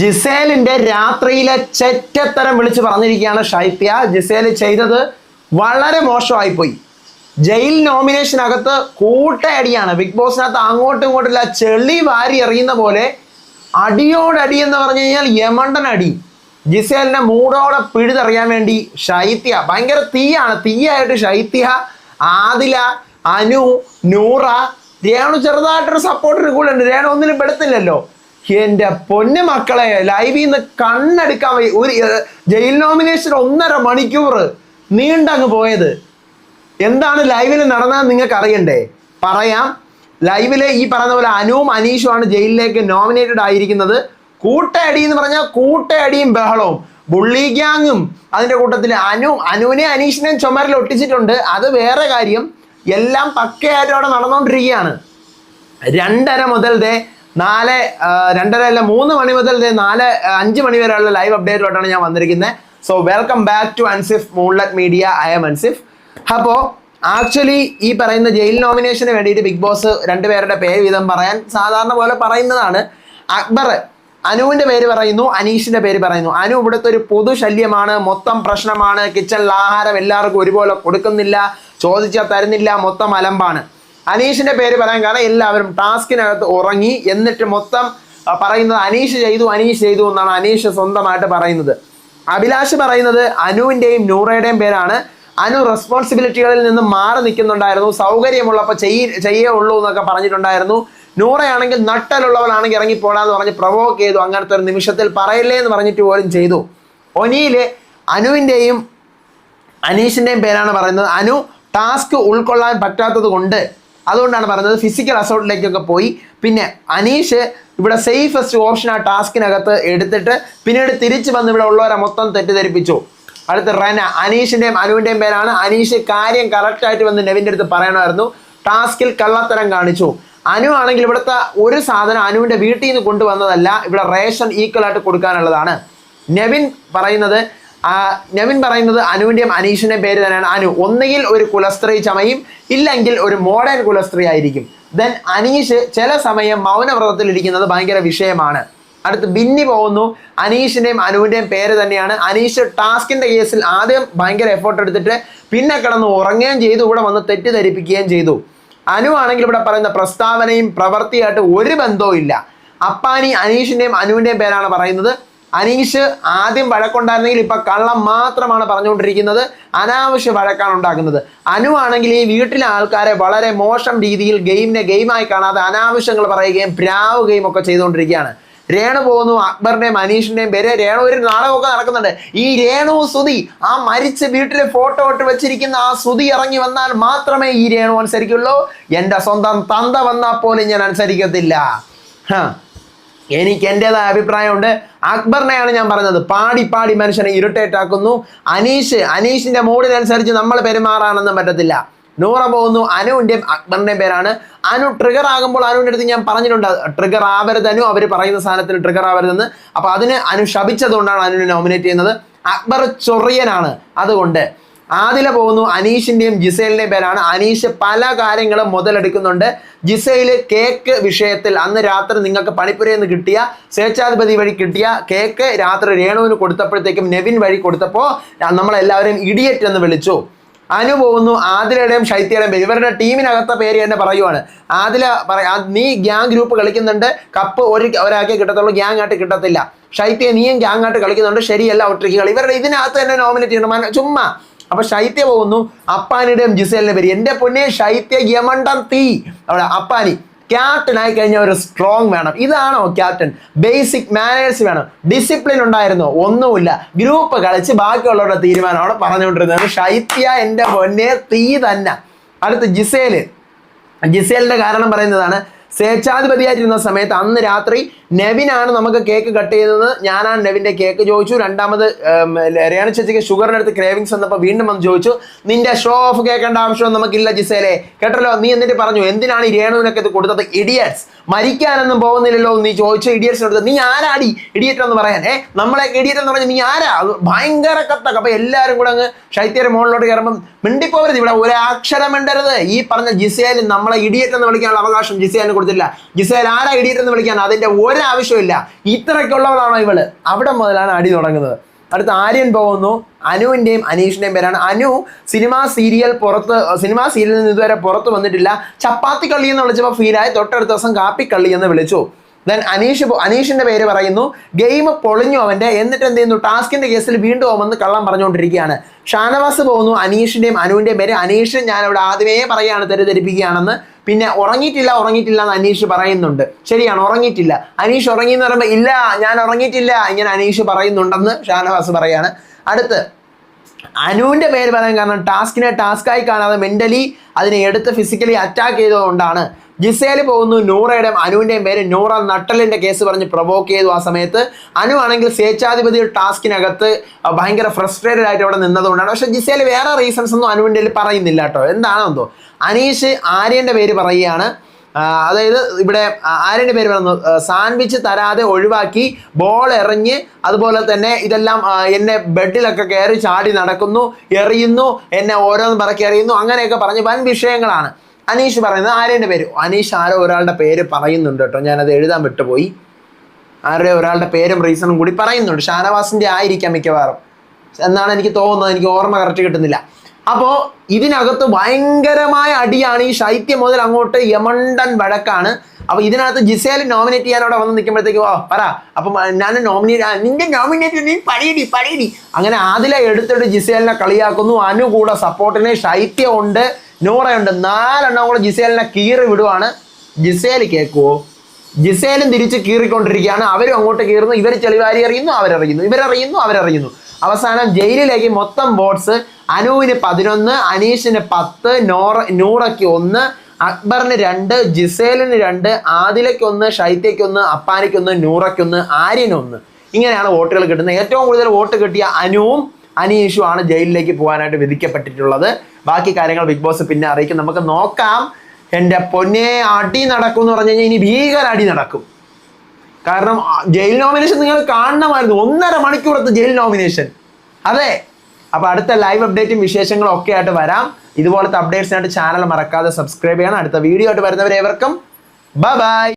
ജിസേലിന്റെ രാത്രിയിലെ ചെറ്റത്തരം വിളിച്ച് പറഞ്ഞിരിക്കുകയാണ് ഷൈത്യ. ജിസേൽ ചെയ്തത് വളരെ മോശമായിപ്പോയി. ജയിൽ നോമിനേഷനകത്ത് കൂട്ടയടിയാണ്. ബിഗ് ബോസിനകത്ത് അങ്ങോട്ടും ഇങ്ങോട്ടും ചെളി വാരി എറിയുന്ന പോലെ അടിയോടടി എന്ന് പറഞ്ഞു കഴിഞ്ഞാൽ യമണ്ടൻ അടി. ജിസേലിനെ മൂടോടെ പിഴുതെറിയാൻ വേണ്ടി ശൈത്യ ഭയങ്കര തീയാണ്. തീയായിട്ട് ശൈത്യ ആദില അനു നൂറ രേണു ചെറുതായിട്ടൊരു സപ്പോർട്ടർ കൂടെ ഉണ്ട് രേണു ഒന്നിനും പെടുത്തില്ലല്ലോ. എന്റെ പൊന്നു മക്കളെ ലൈവിൽ നിന്ന് കണ്ണെടുക്കാൻ വയ്യ. ഒരു ജയിൽ നോമിനേഷൻ ഒന്നര മണിക്കൂർ നീണ്ടങ്ങ് പോയത്. എന്താണ് ലൈവിൽ നടന്നതെന്ന് നിങ്ങൾക്ക് അറിയണ്ടേ പറയാം ലൈവിലെ ഈ പറയുന്ന പോലെ അനുവും അനീഷും ആണ് ജയിലിലേക്ക് നോമിനേറ്റഡ് ആയിരിക്കുന്നത്. കൂട്ടയടി എന്ന് പറഞ്ഞാൽ കൂട്ടയടിയും ബഹളവും. ബുള്ളി ഗ്യാങ്ങും അതിന്റെ കൂട്ടത്തിൽ അനു അനുവിനെ അനീഷിനെയും ചുമരിൽ ഒട്ടിച്ചിട്ടുണ്ട്. അത് വേറെ കാര്യം. എല്ലാം പക്കയായിട്ട് അവിടെ നടന്നുകൊണ്ടിരിക്കുകയാണ്. രണ്ടര മുതൽ ദേ നാല് രണ്ടര അല്ല മൂന്ന് മണി മുതൽ നാല് അഞ്ച് മണി വരെയുള്ള ലൈവ് അപ്ഡേറ്റുമായിട്ടാണ് ഞാൻ വന്നിരിക്കുന്നത് so welcome back to Ansif Moonlit media I'm Ansif അപ്പോൾ ആക്ച്വലി ഈ പറയുന്ന ജയിൽ നോമിനേഷന് വേണ്ടിയിട്ട് ബിഗ് ബോസ് രണ്ടുപേരുടെ പേര് വീതം പറയാൻ സാധാരണ പോലെ പറയുന്നതാണ്. അക്ബർ അനുവിന്റെ പേര് പറയുന്നു അനീഷിന്റെ പേര് പറയുന്നു. അനു ഇവിടുത്തെ ഒരു പൊതു ശല്യമാണ് മൊത്തം പ്രശ്നമാണ് കിച്ചണിൽ ആഹാരം എല്ലാവർക്കും ഒരുപോലെ കൊടുക്കുന്നില്ല ചോദിച്ചാൽ തരുന്നില്ല മൊത്തം അലമ്പാണ്. അനീഷിന്റെ പേര് പറയാൻ കാരണം എല്ലാവരും ടാസ്കിനകത്ത് ഉറങ്ങി എന്നിട്ട് മൊത്തം പറയുന്നത് അനീഷ് ചെയ്തു അനീഷ് ചെയ്തു എന്നാണ് അനീഷ് സ്വന്തമായിട്ട് പറയുന്നത്. അഭിലാഷ് പറയുന്നത് അനുവിന്റെയും നൂറയുടെയും പേരാണ്. അനു റെസ്പോൺസിബിലിറ്റികളിൽ നിന്ന് മാറി നിൽക്കുന്നുണ്ടായിരുന്നു. സൗകര്യമുള്ളപ്പോൾ ചെയ്യ ചെയ്യേ ഉള്ളൂ എന്നൊക്കെ പറഞ്ഞിട്ടുണ്ടായിരുന്നു. നൂറയാണെങ്കിൽ നട്ടലുള്ളവനാണെങ്കിൽ ഇറങ്ങി പോടാന്ന് പറഞ്ഞ് പ്രൊവോക്ക് ചെയ്തു. അങ്ങനത്തെ ഒരു നിമിഷത്തിൽ പറയില്ലേ എന്ന് പറഞ്ഞിട്ട് പോലും ചെയ്തു. ഒനിയിൽ അനുവിന്റെയും അനീഷിന്റെയും പേരാണ് പറയുന്നത്. അനു ടാസ്ക് ഉൾക്കൊള്ളാൻ പറ്റാത്തത് കൊണ്ട് അതുകൊണ്ടാണ് പറഞ്ഞത് ഫിസിക്കൽ അസോൾട്ടിലേക്കൊക്കെ പോയി. പിന്നെ അനീഷ് ഇവിടെ സേഫസ്റ്റ് ഓപ്ഷൻ ആ ടാസ്കിനകത്ത് എടുത്തിട്ട് പിന്നീട് തിരിച്ചു വന്ന് ഇവിടെ ഉള്ളവരെ മൊത്തം തെറ്റിദ്ധരിപ്പിച്ചു. അടുത്ത റന അനീഷിന്റെയും അനുവിന്റെയും പേരാണ്. അനീഷ് കാര്യം കറക്റ്റായിട്ട് വന്ന് നെവിന്റെ അടുത്ത് പറയണമായിരുന്നു. ടാസ്കിൽ കള്ളത്തരം കാണിച്ചു. അനു ആണെങ്കിൽ ഇവിടുത്തെ ഒരു സാധനം അനുവിന്റെ വീട്ടിൽ നിന്ന് കൊണ്ടുവന്നതല്ല ഇവിടെ റേഷൻ ഈക്വൽ ആയിട്ട് കൊടുക്കാനുള്ളതാണ്. നെവിൻ പറയുന്നത് നെവിൻ പറയുന്നത് അനുവിന്റെയും അനീഷിന്റെയും പേര് തന്നെയാണ്. അനു ഒന്നുകിൽ ഒരു കുലസ്ത്രീ ചമയും ഇല്ലെങ്കിൽ ഒരു മോഡേൺ കുലസ്ത്രീ ആയിരിക്കും. ദെൻ അനീഷ് ചില സമയം മൗനവ്രതത്തിൽ ഇരിക്കുന്നത് ഭയങ്കര വിഷയമാണ്. അടുത്ത് ബിന്നി പോകുന്നു. അനീഷിന്റെയും അനുവിന്റെയും പേര് തന്നെയാണ്. അനീഷ് ടാസ്കിന്റെ കേസിൽ ആദ്യം ഭയങ്കര എഫേർട്ട് എടുത്തിട്ട് പിന്നെ കിടന്ന് ഉറങ്ങുകയും ചെയ്തു ഇവിടെ വന്ന് തെറ്റിദ്ധരിപ്പിക്കുകയും ചെയ്തു. അനു ആണെങ്കിൽ ഇവിടെ പറയുന്ന പ്രസ്താവനയും പ്രവൃത്തിയായിട്ട് ഒരു ബന്ധവും ഇല്ല അപ്പാനി അനീഷിന്റെയും അനുവിന്റെയും പേരാണ് പറയുന്നത്. അനീഷ് ആദ്യം വഴക്കുണ്ടായിരുന്നെങ്കിൽ ഇപ്പൊ കള്ളം മാത്രമാണ് പറഞ്ഞുകൊണ്ടിരിക്കുന്നത്. അനാവശ്യ വഴക്കാണ് ഉണ്ടാക്കുന്നത്. അനു ആണെങ്കിൽ ഈ വീട്ടിലെ ആൾക്കാരെ വളരെ മോശം രീതിയിൽ ഗെയിമിനെ ഗെയിമായി കാണാതെ അനാവശ്യങ്ങൾ പറയുകയും പ്രാവുകയും ഒക്കെ ചെയ്തുകൊണ്ടിരിക്കുകയാണ്. രേണു പോകുന്നു അക്ബറിന്റെയും അനീഷിന്റെയും പേര്. രേണു ഒരു നാടകമൊക്കെ നടക്കുന്നുണ്ട്. ഈ രേണു സുതി ആ മരിച്ച വീട്ടിലെ ഫോട്ടോ ഇട്ട് വെച്ചിരിക്കുന്ന ആ സുതി ഇറങ്ങി വന്നാൽ മാത്രമേ ഈ രേണു അനുസരിക്കുള്ളൂ. എന്റെ സ്വന്തം തന്ത വന്നാൽ പോലും ഞാൻ അനുസരിക്കത്തില്ല. എനിക്ക് എന്റെതായ അഭിപ്രായമുണ്ട്. അക്ബറിനെയാണ് ഞാൻ പറഞ്ഞത്. പാടി പാടി മനുഷ്യനെ ഇറിറ്റേറ്റ് ആക്കുന്നു അനീഷ് അനീഷിന്റെ മൂഡിനനുസരിച്ച് നമ്മൾ പെരുമാറാനൊന്നും പറ്റത്തില്ല. നൂറ പോകുന്നു. അനുവിന്റെയും അക്ബറിന്റെയും പേരാണ്. അനു ട്രിഗർ ആകുമ്പോൾ അനുവിന്റെ അടുത്ത് ഞാൻ പറഞ്ഞിട്ടുണ്ട്. ട്രിഗർ ആവരുത് അനു. അവർ പറയുന്ന സാധനത്തിന് ട്രിഗർ ആവരുതെന്ന്. അപ്പോൾ അതിന് അനു ശപിച്ചതുകൊണ്ടാണ് അനുവിനെ നോമിനേറ്റ് ചെയ്യുന്നത്. അക്ബർ ചൊറിയനാണ്. അതുകൊണ്ട് ആദില പോകുന്നു. അനീഷിന്റെയും ജിസേലിന്റെയും പേരാണ്. അനീഷ് പല കാര്യങ്ങളും മുതലെടുക്കുന്നുണ്ട്. ജിസയിൽ കേക്ക് വിഷയത്തിൽ അന്ന് രാത്രി നിങ്ങൾക്ക് പണിപ്പുരയിൽ നിന്ന് കിട്ടിയ സ്വേച്ഛാധിപതി വഴി കിട്ടിയ കേക്ക് രാത്രി രേണുവിന് കൊടുത്തപ്പോഴത്തേക്കും നെവിൻ വഴി കൊടുത്തപ്പോൾ നമ്മളെല്ലാവരും ഇഡിയറ്റ് എന്ന് വിളിച്ചു. അനു പോകുന്നു. ആദിലയുടെയും ശൈത്യയുടെയും പേര്. ഇവരുടെ ടീമിനകത്തെ പേര് തന്നെ പറയുവാണ്. ആദില പറ- നീ ഗ്യാങ് ഗ്രൂപ്പ് കളിക്കുന്നുണ്ട്. കപ്പ് ഒരു ഒരാൾക്കേ കിട്ടത്തുള്ളൂ. ഗ്യാങ് ആയിട്ട് കിട്ടത്തില്ല. ശൈത്യ നീയും ഗ്യാങ് ആയിട്ട് കളിക്കുന്നുണ്ട്. ശരിയല്ല ഒറ്റയ്ക്ക് കളി ഇവരുടെ ഇതിനകത്ത് തന്നെ നോമിനേറ്റ് ചെയ്യണം. ചുമ്മാ. അപ്പൊ ശൈത്യ പോകുന്നു. അപ്പാനിയുടെയും ജിസേലിന്റെ പേര്. എന്റെ പൊന്നെ ശൈത്യ യമണ്ടം തീ. അവിടെ അപ്പാനി. ക്യാപ്റ്റൻ ആയി കഴിഞ്ഞാൽ ഒരു സ്ട്രോങ് വേണം. ഇതാണോ ക്യാപ്റ്റൻ ബേസിക് മാനേഴ്സ് വേണം. ഡിസിപ്ലിൻ ഉണ്ടായിരുന്നു. ഒന്നുമില്ല. ഗ്രൂപ്പ് കളിച്ച് ബാക്കിയുള്ളവരുടെ തീരുമാനം അവിടെ പറഞ്ഞുകൊണ്ടിരുന്നത് ശൈത്യ എന്റെ പൊന്നെ തീ തന്നെ. അടുത്ത് ജിസേൽ. ജിസേലിന്റെ കാരണം പറയുന്നതാണ് സ്വേച്ഛാധിപതിയായിട്ടിരുന്ന സമയത്ത് അന്ന് രാത്രി നെവിനാണ് നമുക്ക് കേക്ക് കട്ട് ചെയ്തത്. ഞാനാണ് നെവിന്റെ കേക്ക് ചോദിച്ചു. രണ്ടാമത് രേണ രേണു ചേച്ചിക്ക് ഷുഗറിന്റെ അടുത്ത് ക്രേവിങ്സ് വന്നപ്പോൾ വീണ്ടും വന്ന് ചോദിച്ചു. നിന്റെ ഷോ ഓഫ് കേൾക്കേണ്ട ആവശ്യം നമുക്കില്ല ജിസേലെ. കേട്ടല്ലോ? നീ എന്നിട്ട് പറഞ്ഞു എന്തിനാണ് ഈ രേണുവിനൊക്കെ ഇത് കൊടുത്തത്? ഇഡിയറ്റ്സ് മരിക്കാനൊന്നും പോകുന്നില്ലല്ലോ നീ ചോദിച്ച എടുത്ത് നീ ആരാടി ഇഡിയറ്റ് എന്ന് പറയാൻ? ഏ നമ്മളെ ഇഡിയറ്റ് എന്ന് പറഞ്ഞാൽ നീ ആരാ? ഭയങ്കര കത്തൊക്കെ അപ്പൊ എല്ലാവരും കൂടെ അങ്ങ് ശൈത്യയുടെ മുകളിലോട്ട് കയറുമ്പം മിണ്ടിപ്പോവരുത്. ഇവിടെ ഒരു അക്ഷരം മിണ്ടരുത്. ഈ പറഞ്ഞ ജിസേൽ നമ്മളെ ഇഡിയറ്റ് എന്ന് വിളിക്കാനുള്ള അവകാശം ജിസേലിന് കൊടുത്തില്ല ജിസേൽ ആരാ ഇഡിയറ്റ് എന്ന് വിളിക്കാൻ? അതിന്റെ ഒരാവശ്യമില്ല ഇത്രയ്ക്കുള്ളവളാണോ ഇവൾ? അവിടെ മുതലാണ് അടി തുടങ്ങുന്നത്. അടുത്ത ആര്യൻ പോകുന്നു. അനുവിന്റെയും അനീഷിന്റെയും പേരാണ്. അനു സിനിമ സീരിയൽ പുറത്ത് സിനിമ സീരിയലിൽ നിന്ന് ഇതുവരെ പുറത്ത് വന്നിട്ടില്ല. ചപ്പാത്തി കള്ളി എന്ന് വിളിച്ചപ്പോൾ ഫീലായി തൊട്ടടുത്ത ദിവസം കാപ്പി കള്ളി എന്ന് വിളിച്ചു. ദെൻ അനീഷ് അനീഷിന്റെ പേര് പറയുന്നു. ഗെയിം പൊളിഞ്ഞു അവന്റെ. എന്നിട്ട് എന്ത് ചെയ്യുന്നു? ടാസ്കിന്റെ കേസിൽ വീണ്ടും പോകുമെന്ന് കള്ളം പറഞ്ഞുകൊണ്ടിരിക്കുകയാണ്. ഷാനവാസ് പോകുന്നു. അനീഷിന്റെയും അനുവിന്റെയും പേര്. അനീഷ് ഞാൻ അവിടെ ആദ്യമേ പറയുകയാണ് തെറ്റിദ്ധരിപ്പിക്കുകയാണെന്ന്. പിന്നെ ഉറങ്ങിയിട്ടില്ല ഉറങ്ങിയിട്ടില്ല എന്ന് അനീഷ് പറയുന്നുണ്ട്. ശരിയാണ് ഉറങ്ങിയിട്ടില്ല. അനീഷ് ഉറങ്ങി എന്ന് പറയുമ്പോൾ ഇല്ല ഞാൻ ഉറങ്ങിയിട്ടില്ല ഇങ്ങനെ അനീഷ് പറയുന്നുണ്ടെന്ന് ഷാനവാസ് പറയാണ്. അടുത്ത് അനുവിന്റെ പേര് പറയാൻ കാരണം ടാസ്കിനെ ടാസ്കായി കാണാതെ മെന്റലി അതിനെ എടുത്ത് ഫിസിക്കലി അറ്റാക്ക് ചെയ്തതുകൊണ്ടാണ് ജിസേൽ പോകുന്നു നൂറയുടെയും അനുവിന്റെയും പേര് നൂറ നട്ടലിന്റെ കേസ് പറഞ്ഞ് പ്രൊവോക്ക് ചെയ്തു ആ സമയത്ത്. അനു ആണെങ്കിൽ സ്വേച്ഛാധിപതി ടാസ്കിനകത്ത് ഭയങ്കര ഫ്രസ്ട്രേറ്റഡ് ആയിട്ട് അവിടെ നിന്നതുകൊണ്ടാണ്. പക്ഷേ ജിസേൽ വേറെ റീസൺസ് ഒന്നും അനുവിന്റെ പറയുന്നില്ല കേട്ടോ. എന്താണെന്തോ അനീഷ് ആര്യന്റെ പേര് പറയുകയാണ്. അതായത് ഇവിടെ ആരുടെ പേര് പറഞ്ഞു സാൻഡ്വിച്ച് തരാതെ ഒഴിവാക്കി ബോൾ എറിഞ്ഞ് അതുപോലെ തന്നെ ഇതെല്ലാം എന്നെ ബെഡിലൊക്കെ കയറി ചാടി നടക്കുന്നു എറിയുന്നു എന്നെ ഓരോന്ന് പറക്കി എറിയുന്നു അങ്ങനെയൊക്കെ പറഞ്ഞ് വൻ വിഷയങ്ങളാണ്. അനീഷ് പറയുന്നത് ആരുടെ പേര്. അനീഷ് ആരോ ഒരാളുടെ പേര് പറയുന്നുണ്ട് കേട്ടോ. ഞാനത് എഴുതാൻ വിട്ടുപോയി. ആരുടെ ഒരാളുടെ പേരും റീസണും കൂടി പറയുന്നുണ്ട്. ഷാനവാസിന്റെ ആയിരിക്കാം മിക്കവാറും. എന്നാണ് എനിക്ക് തോന്നുന്നത്. എനിക്ക് ഓർമ്മ കറക്റ്റ് കിട്ടുന്നില്ല. അപ്പോൾ ഇതിനകത്ത് ഭയങ്കരമായ അടിയാണ് ഈ ശൈത്യം മുതൽ അങ്ങോട്ട് യമണ്ടൻ വഴക്കാണ്. അപ്പൊ ഇതിനകത്ത് ജിസേൽ നോമിനേറ്റ് ചെയ്യാൻ അവിടെ വന്ന് നിൽക്കുമ്പോഴത്തേക്ക് ഓ പറ. അപ്പം ഞാൻ നോമിനേറ്റ് നിന്റെ നോമിനേറ്റ് നീ പഴയടി പഴയടി. അങ്ങനെ ആദിലെ എടുത്തിട്ട് ജിസേലിനെ കളിയാക്കുന്നു. അനുകൂല കൂടെ സപ്പോർട്ടിന് ശൈത്യം ഉണ്ട് നൂറയുണ്ട്. നാലെണ്ണം കൂടെ ജിസേലിനെ കീറി വിടുവാണ്. ജിസേൽ കേൾക്കുവോ ജിസേലും തിരിച്ച് കീറിക്കൊണ്ടിരിക്കുകയാണ്. അവരും അങ്ങോട്ട് കീറുന്നു. ഇവർ ചെളിവാരി എറിയുന്നു അവരറിയുന്നു. ഇവരറിയുന്നു അവരറിയുന്നു. അവസാനം ജയിലിലേക്ക് മൊത്തം വോട്ട്സ് അനുവിന് പതിനൊന്ന് അനീഷിന് പത്ത് നോറ നൂറയ്ക്ക് ഒന്ന് അക്ബറിന് രണ്ട് ജിസേലിന് രണ്ട് ആദിലയ്ക്ക് ഒന്ന് അപ്പാനയ്ക്കൊന്ന് നൂറയ്ക്കൊന്ന് ആര്യനൊന്ന് ഇങ്ങനെയാണ് വോട്ടുകൾ കിട്ടുന്നത്. ഏറ്റവും കൂടുതൽ വോട്ട് കിട്ടിയ അനുവും അനീഷും ആണ് ജയിലിലേക്ക് പോകാനായിട്ട് വിധിക്കപ്പെട്ടിട്ടുള്ളത്. ബാക്കി കാര്യങ്ങൾ ബിഗ് ബോസ് പിന്നെ അറിയിക്കും. നമുക്ക് നോക്കാം. എന്റെ പൊന്നെ അടി നടക്കും എന്ന് പറഞ്ഞു കഴിഞ്ഞാൽ ഇനി ഭീകര അടി നടക്കും. കാരണം ജയിൽ നോമിനേഷൻ നിങ്ങൾ കാണണമായിരുന്നു. ഒന്നര മണിക്കൂറത്തെ ജയിൽ നോമിനേഷൻ അതെ. അപ്പൊ അടുത്ത ലൈവ് അപ്ഡേറ്റും വിശേഷങ്ങളും ഒക്കെ ആയിട്ട് വരാം. ഇതുപോലത്തെ അപ്ഡേറ്റ്സിനായിട്ട് ചാനൽ മറക്കാതെ സബ്സ്ക്രൈബ് ചെയ്യണം. അടുത്ത വീഡിയോ ആയിട്ട് വരുന്നവരെ ഏവർക്കും. ബൈ